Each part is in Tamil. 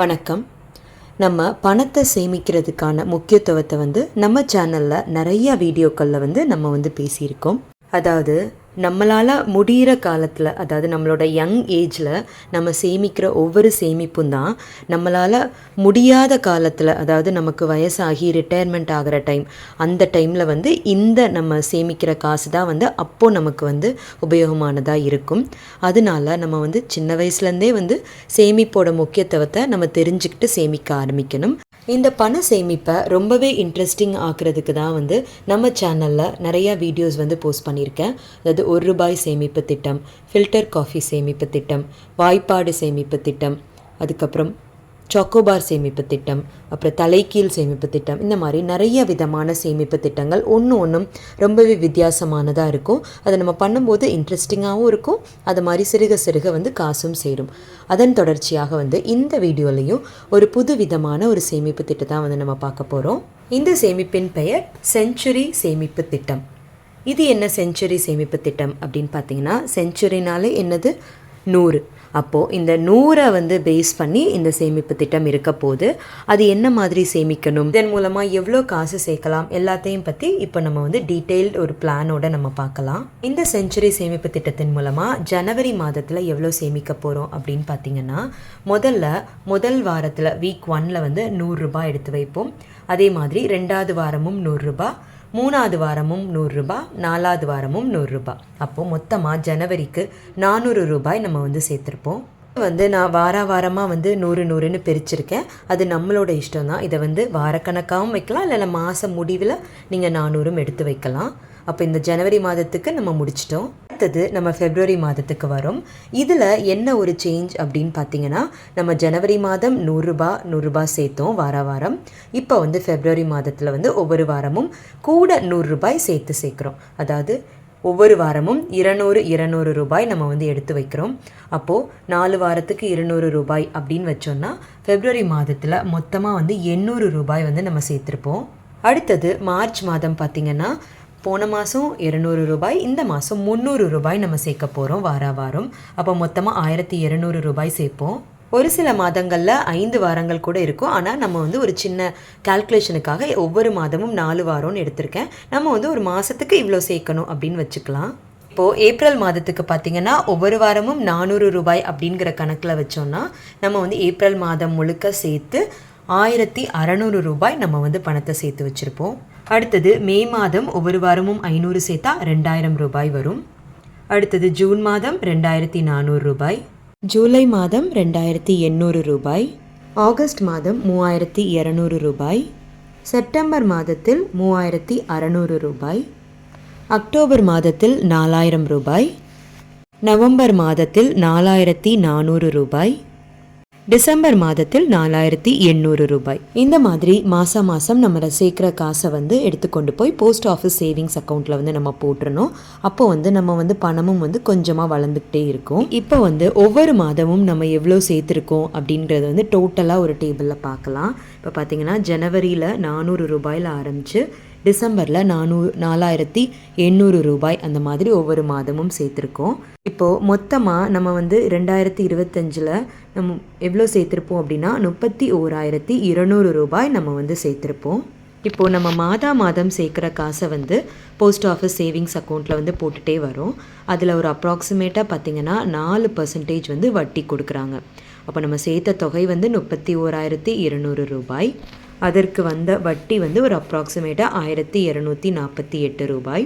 வணக்கம். நம்ம பணத்தை சேமிக்கிறதுக்கான முக்கியத்துவத்தை வந்து நம்ம சேனலில் நிறைய வீடியோக்களில் வந்து நம்ம வந்து பேசியிருக்கோம். அதாவது நம்மளால் முடிகிற காலத்தில் அதாவது நம்மளோட யங் ஏஜில் நம்ம சேமிக்கிற ஒவ்வொரு சேமிப்பும் தான் நம்மளால் முடியாத காலத்தில் அதாவது நமக்கு வயசாகி ரிட்டையர்மெண்ட் ஆகிற டைம் அந்த டைமில் வந்து இந்த நம்ம சேமிக்கிற காசு தான் வந்து அப்போது நமக்கு வந்து உபயோகமானதாக இருக்கும். அதனால நம்ம வந்து சின்ன வயசுலேருந்தே வந்து சேமிப்போட முக்கியத்துவத்தை நம்ம தெரிஞ்சுக்கிட்டு சேமிக்க ஆரம்பிக்கணும். இந்த பண சேமிப்பை ரொம்பவே இன்ட்ரெஸ்டிங் ஆக்குறதுக்கு தான் வந்து நம்ம சேனலில் நிறையா வீடியோஸ் வந்து போஸ்ட் பண்ணியிருக்கேன். அதாவது ஒரு ரூபாய் சேமிப்பு திட்டம் ஃபில்டர் காஃபி சேமிப்பு திட்டம் வாய்ப்பாடு சேமிப்பு திட்டம் அதுக்கப்புறம் சாக்கோபார் சேமிப்பு திட்டம் அப்புறம் தலைக்கீழ் சேமிப்பு திட்டம் இந்த மாதிரி நிறைய விதமான சேமிப்பு திட்டங்கள் ஒன்று ஒன்றும் ரொம்பவே வித்தியாசமானதாக இருக்கும். அதை நம்ம பண்ணும்போது இன்ட்ரெஸ்டிங்காகவும் இருக்கும். அது மாதிரி சிறுக சிறுக வந்து காசும் சேரும். அதன் தொடர்ச்சியாக வந்து இந்த வீடியோலையும் ஒரு புது விதமான ஒரு சேமிப்பு திட்டத்தை வந்து நம்ம பார்க்க போகிறோம் இந்த சேமிப்பின் பெயர் செஞ்சுரி சேமிப்பு திட்டம். இது என்ன செஞ்சுரி சேமிப்பு திட்டம் அப்படின்னு பார்த்தீங்கன்னா செஞ்சுரினாலே என்னது? நூறு. அப்போது இந்த நூறை வந்து பேஸ் பண்ணி இந்த சேமிப்பு திட்டம் இருக்க போது அது என்ன மாதிரி சேமிக்கணும்? இதன் மூலமாக எவ்வளோ காசு சேர்க்கலாம்? எல்லாத்தையும் பற்றி இப்போ நம்ம வந்து டீட்டெயில்டு ஒரு பிளானோட நம்ம பார்க்கலாம். இந்த செஞ்சுரி சேமிப்பு திட்டத்தின் மூலமாக ஜனவரி மாதத்தில் எவ்வளோ சேமிக்க போகிறோம் அப்படின்னு பார்த்தீங்கன்னா முதல்ல முதல் வாரத்தில் வீக் ஒன்னில் வந்து நூறுரூபா எடுத்து வைப்போம். அதே மாதிரி ரெண்டாவது வாரமும் நூறுரூபா மூணாவது வாரமும் நூறுரூபா நாலாவது வாரமும் நூறுரூபா அப்போது மொத்தமாக ஜனவரிக்கு நானூறு ரூபாய் நம்ம வந்து சேர்த்துருப்போம். வந்து நான் வார வாரமாக வந்து நூறு நூறுன்னு பிரிச்சிருக்கேன். அது நம்மளோட இஷ்டம் தான். இதை வந்து வாரக்கணக்காகவும் வைக்கலாம் இல்லை மாதம் முடிவில் நீங்கள் நானூறும் எடுத்து வைக்கலாம். அப்போ இந்த ஜனவரி மாதத்துக்கு நம்ம முடிச்சிட்டோம். அடுத்தது நம்ம ஃபெப்ரவரி மாதத்துக்கு வரும். இதில் என்ன ஒரு சேஞ்ச் அப்படின்னு பார்த்தீங்கன்னா நம்ம ஜனவரி மாதம் நூறுரூபா நூறுரூபா சேர்த்தோம் வார வாரம். இப்போ வந்து ஃபெப்ரவரி மாதத்தில் வந்து ஒவ்வொரு வாரமும் கூட நூறுரூபாய் சேர்த்து சேர்க்குறோம். அதாவது ஒவ்வொரு வாரமும் இருநூறு இருநூறு ரூபாய் நம்ம வந்து எடுத்து வைக்கிறோம். அப்போது நாலு வாரத்துக்கு இருநூறு ரூபாய் அப்படின்னு வச்சோன்னா ஃபெப்ரவரி மாதத்தில் மொத்தமாக வந்து எண்ணூறு ரூபாய் வந்து நம்ம சேர்த்துருப்போம். அடுத்தது மார்ச் மாதம் பார்த்திங்கன்னா போன மாதம் இருநூறு ரூபாய் இந்த மாதம் முந்நூறு ரூபாய் நம்ம சேர்க்க போகிறோம் வார வாரம். அப்போ மொத்தமாக ஆயிரத்தி இரநூறு ரூபாய் சேர்ப்போம். ஒரு சில மாதங்களில் ஐந்து வாரங்கள் கூட இருக்கும். ஆனால் நம்ம வந்து ஒரு சின்ன கால்குலேஷனுக்காக ஒவ்வொரு மாதமும் நாலு வாரம்னு எடுத்திருக்கேன். நம்ம வந்து ஒரு மாதத்துக்கு இவ்வளோ சேர்க்கணும் அப்படின்னு வச்சுக்கலாம். இப்போது ஏப்ரல் மாதத்துக்கு பார்த்தீங்கன்னா ஒவ்வொரு வாரமும் நானூறு ரூபாய் அப்படிங்கிற கணக்கில் வச்சோன்னா நம்ம வந்து ஏப்ரல் மாதம் முழுக்க சேர்த்து ஆயிரத்தி அறநூறு ரூபாய் நம்ம வந்து பணத்தை சேர்த்து வச்சுருப்போம். அடுத்தது மே மாதம் ஒவ்வொரு வாரமும் ஐநூறு சேர்த்தா ரெண்டாயிரம் ரூபாய் வரும். அடுத்தது ஜூன் மாதம் ரெண்டாயிரத்தி நானூறு ரூபாய். ஜூலை மாதம் ரெண்டாயிரத்தி எண்ணூறு ரூபாய். ஆகஸ்ட் மாதம் மூவாயிரத்தி இரநூறு ரூபாய். செப்டம்பர் மாதத்தில் மூவாயிரத்தி அறநூறு ரூபாய். அக்டோபர் மாதத்தில் நாலாயிரம் ரூபாய். நவம்பர் மாதத்தில் நாலாயிரத்தி நானூறு ரூபாய். டிசம்பர் மாதத்தில் நாலாயிரத்தி எண்ணூறு ரூபாய். இந்த மாதிரி மாதம் மாதம் நம்ம சேர்க்குற காசை வந்து எடுத்துக்கொண்டு போய் போஸ்ட் ஆஃபீஸ் சேவிங்ஸ் அக்கௌண்ட்டில் வந்து நம்ம போட்டுருணும் அப்போ வந்து நம்ம வந்து பணமும் வந்து கொஞ்சமாக வளர்ந்துக்கிட்டே இருக்கும். இப்போ வந்து ஒவ்வொரு மாதமும் நம்ம எவ்வளோ சேர்த்துருக்கோம் அப்படின்றது வந்து டோட்டலாக ஒரு டேபிளில் பார்க்கலாம். இப்போ பார்த்தீங்கன்னா ஜனவரியில் நானூறு ரூபாயில் ஆரம்பித்து டிசம்பரில் நானூறு நாலாயிரத்தி எண்ணூறு ரூபாய் அந்த மாதிரி ஒவ்வொரு மாதமும் சேர்த்துருக்கோம். இப்போது மொத்தமாக நம்ம வந்து ரெண்டாயிரத்தி இருபத்தஞ்சில் நம்ம எவ்வளோ சேர்த்துருப்போம் அப்படின்னா முப்பத்தி ஓராயிரத்தி இருநூறு ரூபாய் நம்ம வந்து சேர்த்துருப்போம். இப்போது நம்ம மாதா மாதம் சேர்க்குற காசை வந்து போஸ்ட் ஆஃபீஸ் சேவிங்ஸ் அக்கௌண்ட்டில் வந்து போட்டுகிட்டே வரோம். அதில் ஒரு அப்ராக்சிமேட்டாக பார்த்திங்கன்னா நாலு பர்சன்டேஜ் வந்து வட்டி கொடுக்குறாங்க. அப்போ நம்ம சேர்த்த தொகை வந்து முப்பத்தி ஓராயிரத்தி இருநூறு ரூபாய். அதற்கு வந்த வட்டி வந்து ஒரு அப்ராக்சிமேட்டாக ஆயிரத்தி இரநூத்தி நாற்பத்தி எட்டு ரூபாய்.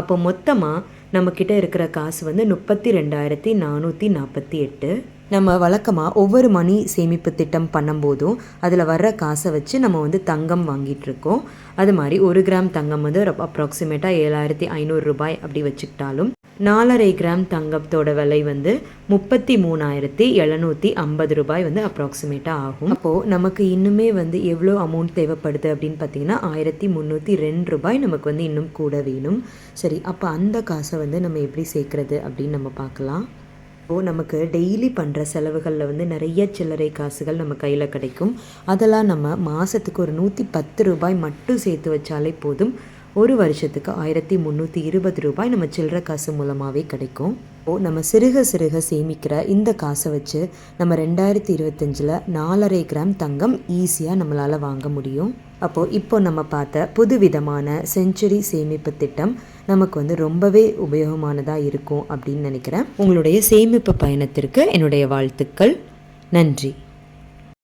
அப்போ மொத்தமாக நம்மக்கிட்ட இருக்கிற காசு வந்து முப்பத்தி ரெண்டாயிரத்தி நானூற்றி நாற்பத்தி எட்டு. நம்ம வழக்கமாக ஒவ்வொரு மணி சேமிப்பு திட்டம் பண்ணும்போதும் அதில் வர்ற காசை வச்சு நம்ம வந்து தங்கம் வாங்கிட்டுருக்கோம் அது மாதிரி ஒரு கிராம் தங்கம் வந்து அப்ராக்சிமேட்டாக ஏழாயிரத்தி ஐநூறு ரூபாய் அப்படி வச்சுக்கிட்டாலும் நாலரை கிராம் தங்கத்தோட விலை வந்து முப்பத்தி மூணாயிரத்தி எழுநூற்றி ஐம்பது ரூபாய் வந்து அப்ராக்சிமேட்டாக ஆகும். அப்போது நமக்கு இன்னுமே வந்து எவ்வளோ அமௌண்ட் தேவைப்படுது அப்படின்னு பார்த்தீங்கன்னா ஆயிரத்தி முந்நூற்றி ரெண்டு ரூபாய் நமக்கு வந்து இன்னும் கூட வேணும். சரி அப்போ அந்த காசை வந்து நம்ம எப்படி சேர்க்குறது அப்படின்னு நம்ம பார்க்கலாம். இப்போது நமக்கு டெய்லி பண்ணுற செலவுகளில் வந்து நிறைய சில்லறை காசுகள் நம்ம கையில் கிடைக்கும். அதெல்லாம் நம்ம மாதத்துக்கு ஒரு நூற்றி பத்து ரூபாய் மட்டும் சேர்த்து வச்சாலே போதும். ஒரு வருஷத்துக்கு ஆயிரத்தி முந்நூற்றி இருபது ரூபாய் நம்ம சில்லற காசு மூலமாகவே கிடைக்கும். ஓ நம்ம சிறுக சிறுக சேமிக்கிற இந்த காசை வச்சு நம்ம ரெண்டாயிரத்தி இருபத்தஞ்சில் நாலரை கிராம் தங்கம் ஈஸியாக நம்மளால் வாங்க முடியும். அப்போது இப்போ நம்ம பார்த்த புதுவிதமான செஞ்சுரி சேமிப்பு திட்டம் நமக்கு வந்து ரொம்பவே உபயோகமானதாக இருக்கும் அப்படின்னு நினைக்கிறேன். உங்களுடைய சேமிப்பு பயணத்திற்கு என்னுடைய வாழ்த்துக்கள். நன்றி.